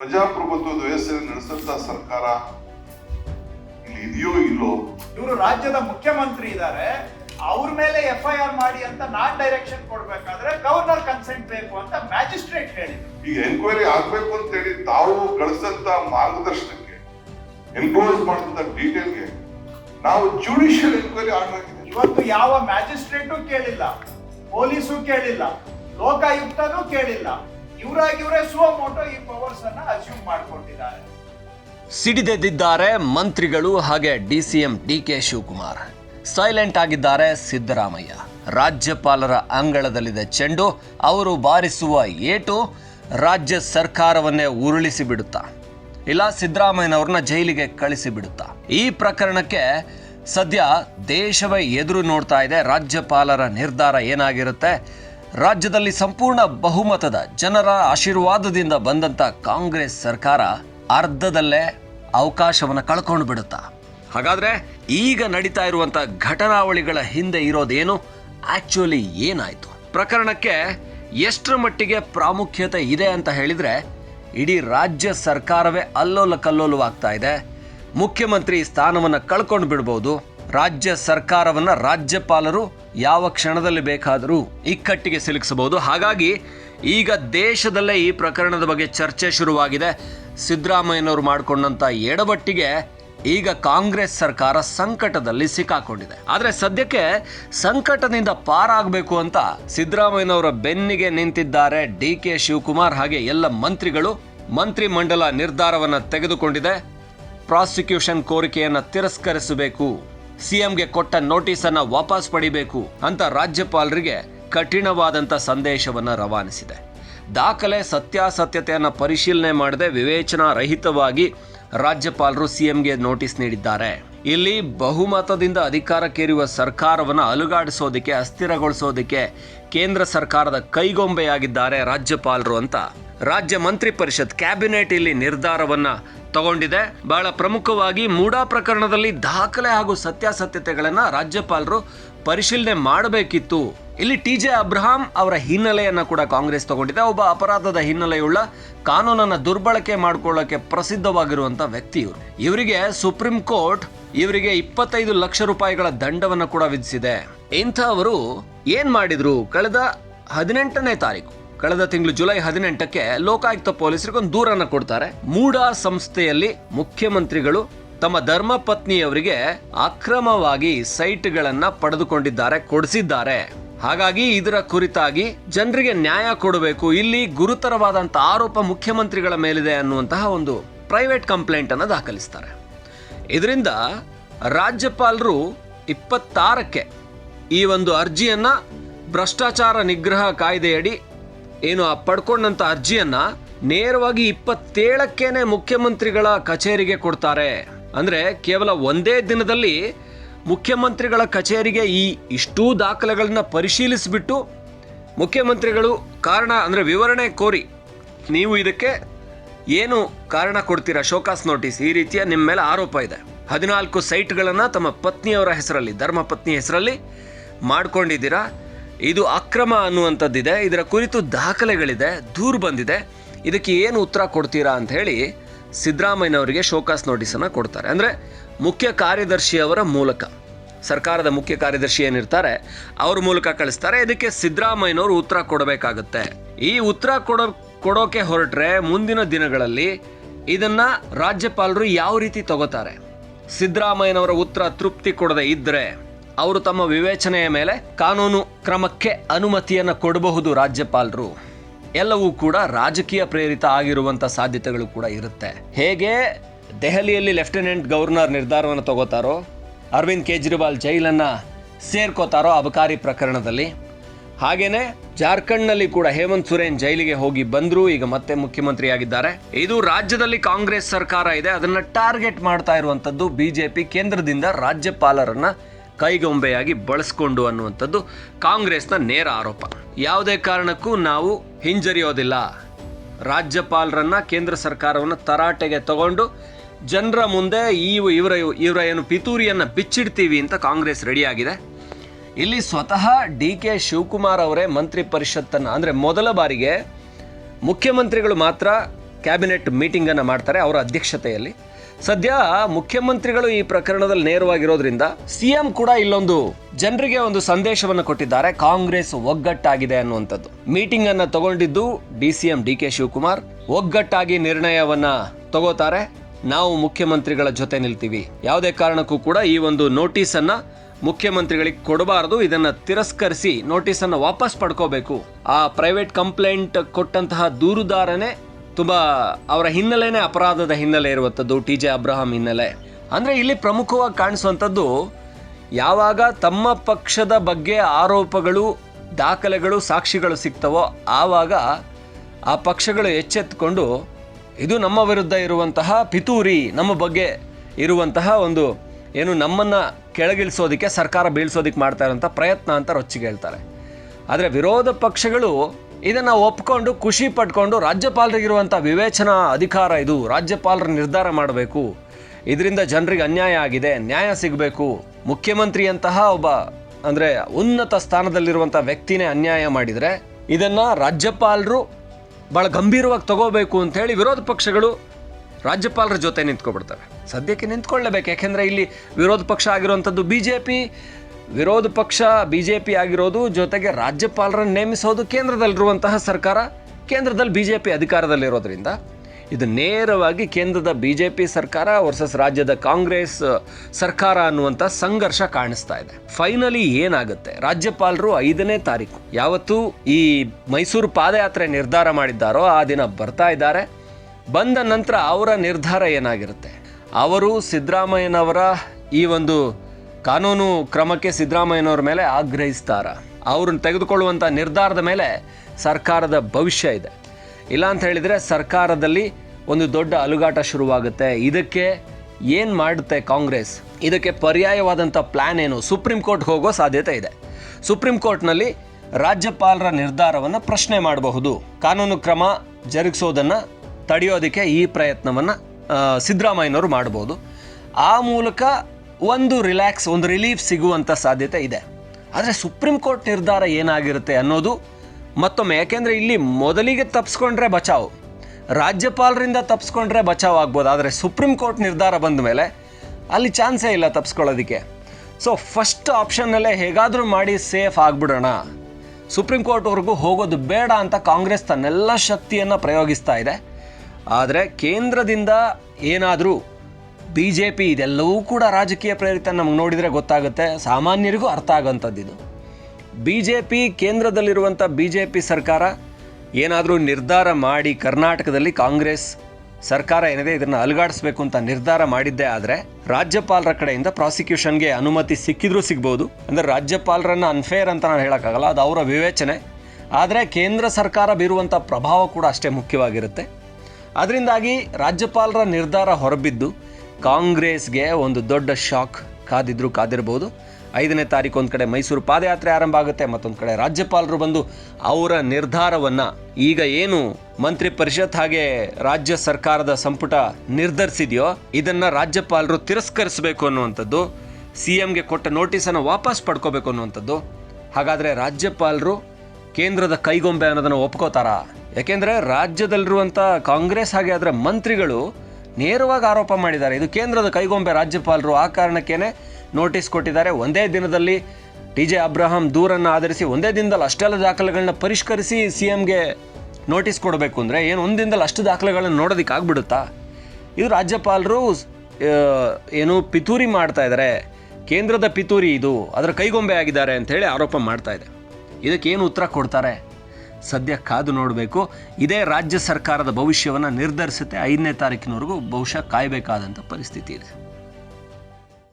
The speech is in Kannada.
ಪ್ರಜಾಪ್ರಭುತ್ವದ ವ್ಯವಸ್ಥೆ ನಡೆಸಂತ ಸರ್ಕಾರ ಇಲ್ಲಿ ಇದೆಯೋ ಇಲ್ಲೋ? ಇವರು ರಾಜ್ಯದ ಮುಖ್ಯಮಂತ್ರಿ ಇದ್ದಾರೆ. ಅವ್ರ ಮೇಲೆ ಎಫ್ ಐ ಆರ್ ಮಾಡಿ ಅಂತ ನಾನ್ ಡೈರೆಕ್ಷನ್ ಕೊಡ್ಬೇಕಾದ್ರೆ ಗವರ್ನರ್ ಕನ್ಸೆಂಟ್ ಬೇಕು ಅಂತ ಮ್ಯಾಜಿಸ್ಟ್ರೇಟ್ ಹೇಳಿದ್ರು. ಈಗ ಎನ್ಕ್ವೈರಿ ಆಗ್ಬೇಕು ಅಂತ ಹೇಳಿ ತಾವು ಗಳಿಸಂತ ಮಾರ್ಗದರ್ಶನಕ್ಕೆ ಎನ್ಕ್ಲೋಸ್ ಮಾಡಿದಂತ ಡೀಟೇಲ್ಗೆ ನಾವು ಜುಡಿಷಿಯಲ್ ಎನ್ಕ್ವೈರಿ ಆರ್ಡರ್ ಆಗಿದೆ ಇವತ್ತು ಯಾವ ಮ್ಯಾಜಿಸ್ಟ್ರೇಟು ಕೇಳಿಲ್ಲ ಪೊಲೀಸು ಕೇಳಿಲ್ಲ ಲೋಕಾಯುಕ್ತನೂ ಕೇಳಿಲ್ಲ. ಇವರಾಗಿ ಇವರೇ ಸುವಮೋಟೋ ಈ ಪವರ್ಸ್ ಅನ್ನ ಅಸ್ಯೂಮ್ ಮಾಡ್ಕೊಂಡಿದ್ದಾರೆ ಸಿಡಿದೆದ್ದಿದ್ದಾರೆ ಮಂತ್ರಿಗಳು ಹಾಗೆ DCM D K Shivakumar. Silent ಆಗಿದ್ದಾರೆ ಸಿದ್ದರಾಮಯ್ಯ. ರಾಜ್ಯಪಾಲರ ಅಂಗಳದಲ್ಲಿದೆ ಚೆಂಡು, ಅವರು ಬಾರಿಸುವ ಏಟು ರಾಜ್ಯ ಸರ್ಕಾರವನ್ನೇ ಉರುಳಿಸಿ ಬಿಡುತ್ತಾ ಇಲ್ಲ ಸಿದ್ದರಾಮಯ್ಯನವ್ರನ್ನ ಜೈಲಿಗೆ ಕಳಿಸಿ ಬಿಡುತ್ತಾ ಈ ಪ್ರಕರಣಕ್ಕೆ ಸದ್ಯ ದೇಶವೇ ಎದುರು ನೋಡ್ತಾ ಇದೆ. ರಾಜ್ಯಪಾಲರ ನಿರ್ಧಾರ ಏನಾಗಿರುತ್ತೆ? ರಾಜ್ಯದಲ್ಲಿ ಸಂಪೂರ್ಣ ಬಹುಮತದ ಜನರ ಆಶೀರ್ವಾದದಿಂದ ಬಂದಂತ ಕಾಂಗ್ರೆಸ್ ಸರ್ಕಾರ ಅರ್ಧದಲ್ಲೇ ಅವಕಾಶವನ್ನು ಕಳ್ಕೊಂಡು ಬಿಡುತ್ತಾ. ಹಾಗಾದ್ರೆ ಈಗ ನಡೀತಾ ಇರುವಂತ ಘಟನಾವಳಿಗಳ ಹಿಂದೆ ಇರೋದೇನು? ಆಕ್ಚುಲಿ ಏನಾಯ್ತು? ಪ್ರಕರಣಕ್ಕೆ ಎಷ್ಟರ ಮಟ್ಟಿಗೆ ಪ್ರಾಮುಖ್ಯತೆ ಇದೆ ಅಂತ ಹೇಳಿದ್ರೆ, ಇಡೀ ರಾಜ್ಯ ಸರ್ಕಾರವೇ ಅಲ್ಲೋಲ ಕಲ್ಲೋಲವಾಗ್ತಾ ಇದೆ. ಮುಖ್ಯಮಂತ್ರಿ ಸ್ಥಾನವನ್ನು ಕಳ್ಕೊಂಡು ಬಿಡ್ಬೋದು. ರಾಜ್ಯ ಸರ್ಕಾರವನ್ನು ರಾಜ್ಯಪಾಲರು ಯಾವ ಕ್ಷಣದಲ್ಲಿ ಬೇಕಾದರೂ ಇಕ್ಕಟ್ಟಿಗೆ ಸಿಲುಕಿಸಬಹುದು. ಹಾಗಾಗಿ ಈಗ ದೇಶದಲ್ಲೇ ಈ ಪ್ರಕರಣದ ಬಗ್ಗೆ ಚರ್ಚೆ ಶುರುವಾಗಿದೆ. ಸಿದ್ದರಾಮಯ್ಯನವರು ಮಾಡಿಕೊಂಡಂಥ ಎಡವಟ್ಟಿಗೆ ಈಗ ಕಾಂಗ್ರೆಸ್ ಸರ್ಕಾರ ಸಂಕಟದಲ್ಲಿ ಸಿಕ್ಕಾಕೊಂಡಿದೆ. ಆದರೆ ಸದ್ಯಕ್ಕೆ ಸಂಕಟದಿಂದ ಪಾರಾಗಬೇಕು ಅಂತ ಸಿದ್ದರಾಮಯ್ಯನವರ ಬೆನ್ನಿಗೆ ನಿಂತಿದ್ದಾರೆ ಡಿ ಕೆ ಶಿವಕುಮಾರ್ ಹಾಗೆ ಎಲ್ಲ ಮಂತ್ರಿಗಳು. ಮಂತ್ರಿ ಮಂಡಲ ನಿರ್ಧಾರವನ್ನ ತೆಗೆದುಕೊಂಡಿದೆ. ಪ್ರಾಸಿಕ್ಯೂಷನ್ ಕೋರಿಕೆಯನ್ನು ತಿರಸ್ಕರಿಸಬೇಕು. ಸಿಎಂಗೆ ಕೊಟ್ಟ ನೋಟಿಸ್ ಅನ್ನ ವಾಪಸ್ ಪಡಿಬೇಕು ಅಂತ ರಾಜ್ಯಪಾಲರಿಗೆ ಕಠಿಣವಾದಂತ ಸಂದೇಶವನ್ನ ರವಾನಿಸಿದೆ. ದಾಖಲೆ ಸತ್ಯಾಸತ್ಯತೆಯನ್ನು ಪರಿಶೀಲನೆ ಮಾಡದೆ ವಿವೇಚನಾ ರಹಿತವಾಗಿ ರಾಜ್ಯಪಾಲರು ಸಿಎಂಗೆ ನೋಟಿಸ್ ನೀಡಿದ್ದಾರೆ. ಇಲ್ಲಿ ಬಹುಮತದಿಂದ ಅಧಿಕಾರಕ್ಕೇರುವ ಸರ್ಕಾರವನ್ನು ಅಲುಗಾಡಿಸೋದಕ್ಕೆ, ಅಸ್ಥಿರಗೊಳಿಸೋದಕ್ಕೆ ಕೇಂದ್ರ ಸರ್ಕಾರದ ಕೈಗೊಂಬೆಯಾಗಿದ್ದಾರೆ ರಾಜ್ಯಪಾಲರು ಅಂತ ರಾಜ್ಯ ಮಂತ್ರಿ ಪರಿಷತ್ ಕ್ಯಾಬಿನೆಟ್ ಇಲ್ಲಿ ನಿರ್ಧಾರವನ್ನ ತಗೊಂಡಿದೆ. ಬಹಳ ಪ್ರಮುಖವಾಗಿ ಮೂಡಾ ಪ್ರಕರಣದಲ್ಲಿ ದಾಖಲೆ ಹಾಗೂ ಸತ್ಯಾಸತ್ಯತೆಗಳನ್ನು ರಾಜ್ಯಪಾಲರು ಪರಿಶೀಲನೆ ಮಾಡಬೇಕಿತ್ತು. ಇಲ್ಲಿ ಟಿ ಜೆ ಅಬ್ರಹಾಂ ಅವರ ಹಿನ್ನೆಲೆಯನ್ನು ಕೂಡ ಕಾಂಗ್ರೆಸ್ ತಗೊಂಡಿದೆ. ಒಬ್ಬ ಅಪರಾಧದ ಹಿನ್ನೆಲೆಯುಳ್ಳ ಕಾನೂನನ್ನ ದುರ್ಬಳಕೆ ಮಾಡಿಕೊಳ್ಳೋಕೆ ಪ್ರಸಿದ್ಧವಾಗಿರುವಂಥ ವ್ಯಕ್ತಿ ಇವರು ಇವರಿಗೆ ಸುಪ್ರೀಂ ಕೋರ್ಟ್ ಇವರಿಗೆ ಇಪ್ಪತ್ತೈದು ಲಕ್ಷ ರೂಪಾಯಿಗಳ ದಂಡವನ್ನ ಕೂಡ ವಿಧಿಸಿದೆ. ಇಂಥವರು ಏನ್ ಮಾಡಿದ್ರು? ಕಳೆದ ಹದಿನೆಂಟನೇ ತಾರೀಕು. ಕಳೆದ ತಿಂಗಳು ಜುಲೈ ಹದಿನೆಂಟಕ್ಕೆ ಲೋಕಾಯುಕ್ತ ಪೊಲೀಸರಿಗೆ ಒಂದು ದೂರನ್ನ ಕೊಡ್ತಾರೆ. ಮೂಡಾ ಸಂಸ್ಥೆಯಲ್ಲಿ ಮುಖ್ಯಮಂತ್ರಿಗಳು ತಮ್ಮ ಧರ್ಮ ಪತ್ನಿಯವರಿಗೆ ಅಕ್ರಮವಾಗಿ ಸೈಟ್ಗಳನ್ನ ಪಡೆದುಕೊಂಡಿದ್ದಾರೆ, ಕೊಡಿಸಿದ್ದಾರೆ. ಹಾಗಾಗಿ ಇದರ ಕುರಿತಾಗಿ ಜನರಿಗೆ ನ್ಯಾಯ ಕೊಡಬೇಕು, ಇಲ್ಲಿ ಗುರುತರವಾದಂತ ಆರೋಪ ಮುಖ್ಯಮಂತ್ರಿಗಳ ಮೇಲಿದೆ ಅನ್ನುವಂತಹ ಒಂದು ಪ್ರೈವೇಟ್ ಕಂಪ್ಲೇಂಟ್ ಅನ್ನು ದಾಖಲಿಸ್ತಾರೆ. ಇದರಿಂದ ರಾಜ್ಯಪಾಲರು ಇಪ್ಪತ್ತಾರಕ್ಕೆ ಈ ಒಂದು ಅರ್ಜಿಯನ್ನ ಭ್ರಷ್ಟಾಚಾರ ನಿಗ್ರಹ ಕಾಯ್ದೆಯಡಿ ಏನು ಆ ಪಡ್ಕೊಂಡಂತ ಅರ್ಜಿಯನ್ನ ನೇರವಾಗಿ ಇಪ್ಪತ್ತೇಳಕ್ಕೇನೆ ಮುಖ್ಯಮಂತ್ರಿಗಳ ಕಚೇರಿಗೆ ಕೊಡ್ತಾರೆ. ಅಂದ್ರೆ ಕೇವಲ ಒಂದೇ ದಿನದಲ್ಲಿ ಮುಖ್ಯಮಂತ್ರಿಗಳ ಕಚೇರಿಗೆ ಈ ಇಷ್ಟೂ ದಾಖಲೆಗಳನ್ನ ಪರಿಶೀಲಿಸಿಬಿಟ್ಟು ಮುಖ್ಯಮಂತ್ರಿಗಳು ಕಾರಣ ಅಂದ್ರೆ ವಿವರಣೆ ಕೋರಿ, ನೀವು ಇದಕ್ಕೆ ಏನು ಕಾರಣ ಕೊಡ್ತೀರಾ? Show cause notice. ಈ ರೀತಿಯ ನಿಮ್ಮ ಮೇಲೆ ಆರೋಪ ಇದೆ. ಹದಿನಾಲ್ಕು ಸೈಟ್ಗಳನ್ನು ತಮ್ಮ ಪತ್ನಿಯವರ ಹೆಸರಲ್ಲಿ ಧರ್ಮ ಪತ್ನಿ ಹೆಸರಲ್ಲಿ ಮಾಡ್ಕೊಂಡಿದ್ದೀರಾ? ಇದು ಅಕ್ರಮ ಅನ್ನುವಂಥದ್ದಿದೆ. ಇದರ ಕುರಿತು ದಾಖಲೆಗಳಿದೆ, ದೂರು ಬಂದಿದೆ. ಇದಕ್ಕೆ ಏನು ಉತ್ತರ ಕೊಡ್ತೀರಾ ಅಂತ ಹೇಳಿ ಸಿದ್ದರಾಮಯ್ಯನವರಿಗೆ ಶೋಕಾಸ್ ನೋಟಿಸನ್ನು ಕೊಡ್ತಾರೆ. ಅಂದರೆ ಮುಖ್ಯ ಕಾರ್ಯದರ್ಶಿಯವರ ಮೂಲಕ. ಸರ್ಕಾರದ ಮುಖ್ಯ ಕಾರ್ಯದರ್ಶಿ ಏನಿರ್ತಾರೆ, ಅವ್ರ ಮೂಲಕ ಕಳಿಸ್ತಾರೆ. ಇದಕ್ಕೆ ಸಿದ್ದರಾಮಯ್ಯನವರು ಉತ್ತರ ಕೊಡಬೇಕಾಗುತ್ತೆ. ಈ ಉತ್ತರ ಕೊಡೋ, ಕೊಡೋಕೆ ಹೊರಟ್ರೆ ಮುಂದಿನ ದಿನಗಳಲ್ಲಿ ಇದನ್ನ ರಾಜ್ಯಪಾಲರು ಯಾವ ರೀತಿ ತಗೋತಾರೆ? ಸಿದ್ದರಾಮಯ್ಯನವರ ಉತ್ತರ ತೃಪ್ತಿ ಕೊಡದೆ ಇದ್ರೆ ಅವರು ತಮ್ಮ ವಿವೇಚನೆಯ ಮೇಲೆ ಕಾನೂನು ಕ್ರಮಕ್ಕೆ ಅನುಮತಿಯನ್ನು ಕೊಡಬಹುದು ರಾಜ್ಯಪಾಲರು. ಎಲ್ಲವೂ ಕೂಡ ರಾಜಕೀಯ ಪ್ರೇರಿತ ಆಗಿರುವಂಥ ಸಾಧ್ಯತೆಗಳು ಕೂಡ ಇರುತ್ತೆ. ಹೇಗೆ ದೆಹಲಿಯಲ್ಲಿ ಲೆಫ್ಟಿನೆಂಟ್ ಗವರ್ನರ್ ನಿರ್ಧಾರವನ್ನು ತಗೋತಾರೋ, ಅರವಿಂದ್ ಕೇಜ್ರಿವಾಲ್ ಜೈಲನ್ನ ಸೇರ್ಕೋತಾರೋ ಅಬಕಾರಿ ಪ್ರಕರಣದಲ್ಲಿ. ಹಾಗೇನೆ ಜಾರ್ಖಂಡ್ನಲ್ಲಿ ಕೂಡ ಹೇಮಂತ್ ಸೊರೇನ್ ಜೈಲಿಗೆ ಹೋಗಿ ಬಂದ್ರು, ಈಗ ಮತ್ತೆ ಮುಖ್ಯಮಂತ್ರಿಯಾಗಿದ್ದಾರೆ. ಇದು ರಾಜ್ಯದಲ್ಲಿ ಕಾಂಗ್ರೆಸ್ ಸರ್ಕಾರ ಇದೆ, ಅದನ್ನ ಟಾರ್ಗೆಟ್ ಮಾಡ್ತಾ ಇರುವಂತದ್ದು ಬಿಜೆಪಿ ಕೇಂದ್ರದಿಂದ ರಾಜ್ಯಪಾಲರನ್ನ ಕೈಗೊಂಬೆಯಾಗಿ ಬಳಸ್ಕೊಂಡು ಅನ್ನುವಂಥದ್ದು ಕಾಂಗ್ರೆಸ್ನ ನೇರ ಆರೋಪ. ಯಾವುದೇ ಕಾರಣಕ್ಕೂ ನಾವು ಹಿಂಜರಿಯೋದಿಲ್ಲ. ರಾಜ್ಯಪಾಲರನ್ನ ಕೇಂದ್ರ ಸರ್ಕಾರವನ್ನು ತರಾಟೆಗೆ ತಗೊಂಡು ಜನರ ಮುಂದೆ ಈ ಇವರ ಇವರ ಏನು ಪಿತೂರಿಯನ್ನು ಬಿಚ್ಚಿಡ್ತೀವಿ ಅಂತ ಕಾಂಗ್ರೆಸ್ ರೆಡಿಯಾಗಿದೆ. ಇಲ್ಲಿ ಸ್ವತಃ ಡಿ ಕೆ ಶಿವಕುಮಾರ್ ಅವರೇ ಮಂತ್ರಿ ಪರಿಷತ್ತನ್ನು ಅಂದರೆ ಮೊದಲ ಬಾರಿಗೆ ಮುಖ್ಯಮಂತ್ರಿಗಳು ಮಾತ್ರ ಕ್ಯಾಬಿನೆಟ್ ಮೀಟಿಂಗನ್ನು ಮಾಡ್ತಾರೆ ಅವರ ಅಧ್ಯಕ್ಷತೆಯಲ್ಲಿ. ಸದ್ಯ ಮುಖ್ಯಮಂತ್ರಿಗಳು ಈ ಪ್ರಕರಣದಲ್ಲಿ ನೇರವಾಗಿರೋದ್ರಿಂದ ಸಿಎಂ ಕೂಡ ಇಲ್ಲೊಂದು ಜನರಿಗೆ ಒಂದು ಸಂದೇಶವನ್ನು ಕೊಟ್ಟಿದ್ದಾರೆ. ಕಾಂಗ್ರೆಸ್ ಒಗ್ಗಟ್ಟಾಗಿದೆ ಅನ್ನುವಂಥದ್ದು. ಮೀಟಿಂಗ್ ಅನ್ನ ತಗೊಂಡಿದ್ದು D C M D K Shivakumar. ಒಗ್ಗಟ್ಟಾಗಿ ನಿರ್ಣಯವನ್ನ ತಗೋತಾರೆ. ನಾವು ಮುಖ್ಯಮಂತ್ರಿಗಳ ಜೊತೆ ನಿಲ್ತೀವಿ. ಯಾವುದೇ ಕಾರಣಕ್ಕೂ ಕೂಡ ಈ ಒಂದು ನೋಟಿಸ್ ಅನ್ನ ಮುಖ್ಯಮಂತ್ರಿಗಳಿಗೆ ಕೊಡಬಾರದು. ಇದನ್ನ ತಿರಸ್ಕರಿಸಿ ನೋಟಿಸ್ ಅನ್ನ ವಾಪಸ್ ಪಡ್ಕೋಬೇಕು. ಆ ಪ್ರೈವೇಟ್ ಕಂಪ್ಲೇಂಟ್ ಕೊಟ್ಟಂತಹ ದೂರುದಾರನೇ ತುಂಬಾ ಅವರ ಹಿನ್ನೆಲೆನೇ, ಅಪರಾಧದ ಹಿನ್ನೆಲೆ ಇರುವಂಥದ್ದು ಟಿ ಜೆ ಅಬ್ರಹಾಂ ಹಿನ್ನೆಲೆ. ಅಂದರೆ ಇಲ್ಲಿ ಪ್ರಮುಖವಾಗಿ ಕಾಣಿಸುವಂಥದ್ದು ಯಾವಾಗ ತಮ್ಮ ಪಕ್ಷದ ಬಗ್ಗೆ ಆರೋಪಗಳು, ದಾಖಲೆಗಳು, ಸಾಕ್ಷಿಗಳು ಸಿಗ್ತವೋ ಆವಾಗ ಆ ಪಕ್ಷಗಳು ಎಚ್ಚೆತ್ತುಕೊಂಡು ಇದು ನಮ್ಮ ವಿರುದ್ಧ ಇರುವಂತಹ ಪಿತೂರಿ, ನಮ್ಮ ಬಗ್ಗೆ ಇರುವಂತಹ ಒಂದು ಏನು ನಮ್ಮನ್ನು ಕೆಳಗಿಳಿಸೋದಕ್ಕೆ, ಸರ್ಕಾರ ಬೀಳಿಸೋದಕ್ಕೆ ಮಾಡ್ತಾ ಇರೋಂಥ ಪ್ರಯತ್ನ ಅಂತ ರೊಚ್ಚಿಗೆ ಹೇಳ್ತಾರೆ. ಆದರೆ ವಿರೋಧ ಪಕ್ಷಗಳು ಇದನ್ನು ಒಪ್ಕೊಂಡು ಖುಷಿ ಪಟ್ಕೊಂಡು ರಾಜ್ಯಪಾಲರಿಗಿರುವಂಥ ವಿವೇಚನಾ ಅಧಿಕಾರ ಇದು. ರಾಜ್ಯಪಾಲರ ನಿರ್ಧಾರ ಮಾಡಬೇಕು. ಇದರಿಂದ ಜನರಿಗೆ ಅನ್ಯಾಯ ಆಗಿದೆ, ನ್ಯಾಯ ಸಿಗಬೇಕು. ಮುಖ್ಯಮಂತ್ರಿಯಂತಹ ಒಬ್ಬ, ಅಂದರೆ ಉನ್ನತ ಸ್ಥಾನದಲ್ಲಿರುವಂಥ ವ್ಯಕ್ತಿನೇ ಅನ್ಯಾಯ ಮಾಡಿದರೆ ಇದನ್ನು ರಾಜ್ಯಪಾಲರು ಭಾಳ ಗಂಭೀರವಾಗಿ ತಗೋಬೇಕು ಅಂತ ಹೇಳಿ ವಿರೋಧ ಪಕ್ಷಗಳು ರಾಜ್ಯಪಾಲರ ಜೊತೆ ನಿಂತ್ಕೊಬಿಡ್ತವೆ. ಸದ್ಯಕ್ಕೆ ನಿಂತ್ಕೊಳ್ಳೇಬೇಕು. ಯಾಕೆಂದರೆ ಇಲ್ಲಿ ವಿರೋಧ ಪಕ್ಷ ಆಗಿರುವಂಥದ್ದು ಬಿ ಜೆ ಪಿ ವಿರೋಧ ಪಕ್ಷ ಬಿ ಜೆ ಪಿ ಆಗಿರೋದು ಜೊತೆಗೆ ರಾಜ್ಯಪಾಲರನ್ನು ನೇಮಿಸೋದು ಕೇಂದ್ರದಲ್ಲಿರುವಂತಹ ಸರ್ಕಾರ ಕೇಂದ್ರದಲ್ಲಿ ಬಿ ಜೆ ಪಿ ಅಧಿಕಾರದಲ್ಲಿರೋದ್ರಿಂದ. ಇದು ನೇರವಾಗಿ ಕೇಂದ್ರದ ಬಿ ಜೆ ಪಿ ಸರ್ಕಾರ ವರ್ಸಸ್ ರಾಜ್ಯದ ಕಾಂಗ್ರೆಸ್ ಸರ್ಕಾರ ಅನ್ನುವಂಥ ಸಂಘರ್ಷ ಕಾಣಿಸ್ತಾ ಇದೆ. ಫೈನಲಿ ಏನಾಗುತ್ತೆ? ರಾಜ್ಯಪಾಲರು ಐದನೇ ತಾರೀಕು. ಯಾವತ್ತು ಈ ಮೈಸೂರು ಪಾದಯಾತ್ರೆ ನಿರ್ಧಾರ ಮಾಡಿದ್ದಾರೋ ಆ ದಿನ ಬರ್ತಾ ಇದ್ದಾರೆ. ಬಂದ ನಂತರ ಅವರ ನಿರ್ಧಾರ ಏನಾಗಿರುತ್ತೆ? ಅವರು ಸಿದ್ದರಾಮಯ್ಯನವರ ಈ ಒಂದು ಕಾನೂನು ಕ್ರಮಕ್ಕೆ ಸಿದ್ದರಾಮಯ್ಯನವರ ಮೇಲೆ ಆಗ್ರಹಿಸ್ತಾರ? ಅವ್ರನ್ನ ತೆಗೆದುಕೊಳ್ಳುವಂಥ ನಿರ್ಧಾರದ ಮೇಲೆ ಸರ್ಕಾರದ ಭವಿಷ್ಯ ಇದೆ. ಇಲ್ಲ ಅಂತ ಹೇಳಿದರೆ ಸರ್ಕಾರದಲ್ಲಿ ಒಂದು ದೊಡ್ಡ ಅಲುಗಾಟ ಶುರುವಾಗುತ್ತೆ. ಇದಕ್ಕೆ ಏನು ಮಾಡುತ್ತೆ ಕಾಂಗ್ರೆಸ್? ಇದಕ್ಕೆ ಪರ್ಯಾಯವಾದಂಥ ಪ್ಲ್ಯಾನ್ ಏನು? ಸುಪ್ರೀಂ ಕೋರ್ಟ್ ಹೋಗೋ ಸಾಧ್ಯತೆ ಇದೆ. ಸುಪ್ರೀಂ ಕೋರ್ಟ್ನಲ್ಲಿ ರಾಜ್ಯಪಾಲರ ನಿರ್ಧಾರವನ್ನು ಪ್ರಶ್ನೆ ಮಾಡಬಹುದು. ಕಾನೂನು ಕ್ರಮ ಜರುಗಿಸೋದನ್ನು ತಡೆಯೋದಕ್ಕೆ ಈ ಪ್ರಯತ್ನವನ್ನು ಸಿದ್ದರಾಮಯ್ಯನವರು ಮಾಡ್ಬೋದು ಆ ಮೂಲಕ ಒಂದು ರಿಲ್ಯಾಕ್ಸ್, ಒಂದು ರಿಲೀಫ್ ಸಿಗುವಂಥ ಸಾಧ್ಯತೆ ಇದೆ. ಆದರೆ ಸುಪ್ರೀಂ ಕೋರ್ಟ್ ನಿರ್ಧಾರ ಏನಾಗಿರುತ್ತೆ ಅನ್ನೋದು ಮತ್ತೊಮ್ಮೆ, ಯಾಕೆಂದರೆ ಇಲ್ಲಿ ಮೊದಲಿಗೆ ತಪ್ಪಿಸ್ಕೊಂಡ್ರೆ ಬಚಾವ್, ರಾಜ್ಯಪಾಲರಿಂದ ತಪ್ಪಿಸ್ಕೊಂಡ್ರೆ ಬಚಾವ್ ಆಗ್ಬೋದು. ಆದರೆ ಸುಪ್ರೀಂ ಕೋರ್ಟ್ ನಿರ್ಧಾರ ಬಂದ ಮೇಲೆ ಅಲ್ಲಿ ಚಾನ್ಸೇ ಇಲ್ಲ ತಪ್ಪಿಸ್ಕೊಳ್ಳೋದಕ್ಕೆ ಸೊ ಫಸ್ಟ್ ಆಪ್ಷನ್ನಲ್ಲೇ ಹೇಗಾದರೂ ಮಾಡಿ ಸೇಫ್ ಆಗಿಬಿಡೋಣ. ಸುಪ್ರೀಂ ಕೋರ್ಟ್ವರೆಗೂ ಹೋಗೋದು ಬೇಡ ಅಂತ ಕಾಂಗ್ರೆಸ್ ತನ್ನೆಲ್ಲ ಶಕ್ತಿಯನ್ನು ಪ್ರಯೋಗಿಸ್ತಾ ಇದೆ. ಆದರೆ ಕೇಂದ್ರದಿಂದ ಏನಾದರೂ ಬಿ ಜೆ ಪಿ ಇದೆಲ್ಲವೂ ಕೂಡ ರಾಜಕೀಯ ಪ್ರೇರಿತ ನಮಗೆ ನೋಡಿದರೆ ಗೊತ್ತಾಗುತ್ತೆ. ಸಾಮಾನ್ಯರಿಗೂ ಅರ್ಥ ಆಗೋಂಥದ್ದು ಇದು. ಬಿ ಜೆ ಪಿ ಕೇಂದ್ರದಲ್ಲಿರುವಂಥ ಬಿ ಜೆ ಪಿ ಸರ್ಕಾರ ಏನಾದರೂ ನಿರ್ಧಾರ ಮಾಡಿ ಕರ್ನಾಟಕದಲ್ಲಿ ಕಾಂಗ್ರೆಸ್ ಸರ್ಕಾರ ಏನಿದೆ ಇದನ್ನು ಅಲುಗಾಡಿಸ್ಬೇಕು ಅಂತ ನಿರ್ಧಾರ ಮಾಡಿದ್ದೇ ಆದರೆ ರಾಜ್ಯಪಾಲರ ಕಡೆಯಿಂದ ಪ್ರಾಸಿಕ್ಯೂಷನ್ಗೆ ಅನುಮತಿ ಸಿಕ್ಕಿದ್ರೂ ಸಿಗ್ಬೋದು. ಅಂದರೆ ರಾಜ್ಯಪಾಲರನ್ನು ಅನ್ಫೇರ್ ಅಂತ ನಾನು ಹೇಳೋಕ್ಕಾಗಲ್ಲ, ಅದು ಅವರ ವಿವೇಚನೆ. ಆದರೆ ಕೇಂದ್ರ ಸರ್ಕಾರ ಬೀರುವಂಥ ಪ್ರಭಾವ ಕೂಡ ಅಷ್ಟೇ ಮುಖ್ಯವಾಗಿರುತ್ತೆ. ಅದರಿಂದಾಗಿ ರಾಜ್ಯಪಾಲರ ನಿರ್ಧಾರ ಹೊರಬಿದ್ದು ಕಾಂಗ್ರೆಸ್ಗೆ ಒಂದು ದೊಡ್ಡ ಶಾಕ್ ಕಾದಿದ್ರು ಕಾದಿರಬಹುದು. ಐದನೇ ತಾರೀಕು ಒಂದು ಕಡೆ ಮೈಸೂರು ಪಾದಯಾತ್ರೆ ಆರಂಭ ಆಗುತ್ತೆ, ಮತ್ತೊಂದು ಕಡೆ ರಾಜ್ಯಪಾಲರು ಬಂದು ಅವರ ನಿರ್ಧಾರವನ್ನು ಈಗ ಏನು ಮಂತ್ರಿ ಪರಿಷತ್ ಹಾಗೆ ರಾಜ್ಯ ಸರ್ಕಾರದ ಸಂಪುಟ ನಿರ್ಧರಿಸಿದೆಯೋ, ಇದನ್ನು ರಾಜ್ಯಪಾಲರು ತಿರಸ್ಕರಿಸಬೇಕು ಅನ್ನುವಂಥದ್ದು ಸಿ ಎಂಗೆ ಕೊಟ್ಟ ನೋಟಿಸನ್ನು ವಾಪಸ್ ಪಡ್ಕೋಬೇಕು ಅನ್ನುವಂಥದ್ದು. ಹಾಗಾದರೆ ರಾಜ್ಯಪಾಲರು ಕೇಂದ್ರದ ಕೈಗೊಂಬೆ ಅನ್ನೋದನ್ನು ಒಪ್ಕೋತಾರಾ? ಯಾಕೆಂದರೆ ರಾಜ್ಯದಲ್ಲಿರುವಂಥ ಕಾಂಗ್ರೆಸ್ ಹಾಗೆ ಅದರ ಮಂತ್ರಿಗಳು ನೇರವಾಗಿ ಆರೋಪ ಮಾಡಿದ್ದಾರೆ. ಇದು ಕೇಂದ್ರದ ಕೈಗೊಂಬೆ ರಾಜ್ಯಪಾಲರು. ಆ ಕಾರಣಕ್ಕೇನೆ ನೋಟಿಸ್ ಕೊಟ್ಟಿದ್ದಾರೆ. ಒಂದೇ ದಿನದಲ್ಲಿ ಟಿ ಜೆ ಅಬ್ರಹಾಂ ದೂರನ್ನು ಆಧರಿಸಿ ಒಂದೇ ದಿನದಲ್ಲಿ ಅಷ್ಟೆಲ್ಲ ದಾಖಲೆಗಳನ್ನ ಪರಿಷ್ಕರಿಸಿ ಸಿ ಎಮ್ಗೆ ನೋಟಿಸ್ ಕೊಡಬೇಕು ಅಂದರೆ ಏನು? ಒಂದು ದಿನದಲ್ಲಿ ಅಷ್ಟು ದಾಖಲೆಗಳನ್ನ ನೋಡೋದಕ್ಕೆ ಆಗ್ಬಿಡುತ್ತಾ? ಇದು ರಾಜ್ಯಪಾಲರು ಏನು ಪಿತೂರಿ ಮಾಡ್ತಾ ಇದ್ದಾರೆ ಕೇಂದ್ರದ ಪಿತೂರಿ ಇದು. ಅದರ ಕೈಗೊಂಬೆ ಆಗಿದ್ದಾರೆ ಅಂತ ಹೇಳಿ ಆರೋಪ ಮಾಡ್ತಾ ಇದೆ. ಇದಕ್ಕೆ ಏನು ಉತ್ತರ ಕೊಡ್ತಾರೆ? ಸದ್ಯ ಕಾದು ನೋಡಬೇಕು. ಇದೇ ರಾಜ್ಯ ಸರ್ಕಾರದ ಭವಿಷ್ಯವನ್ನು ನಿರ್ಧರಿಸುತ್ತೆ. ಐದನೇ ತಾರೀಕಿನವರೆಗೂ ಬಹುಶಃ ಕಾಯಬೇಕಾದಂಥ ಪರಿಸ್ಥಿತಿ ಇದೆ.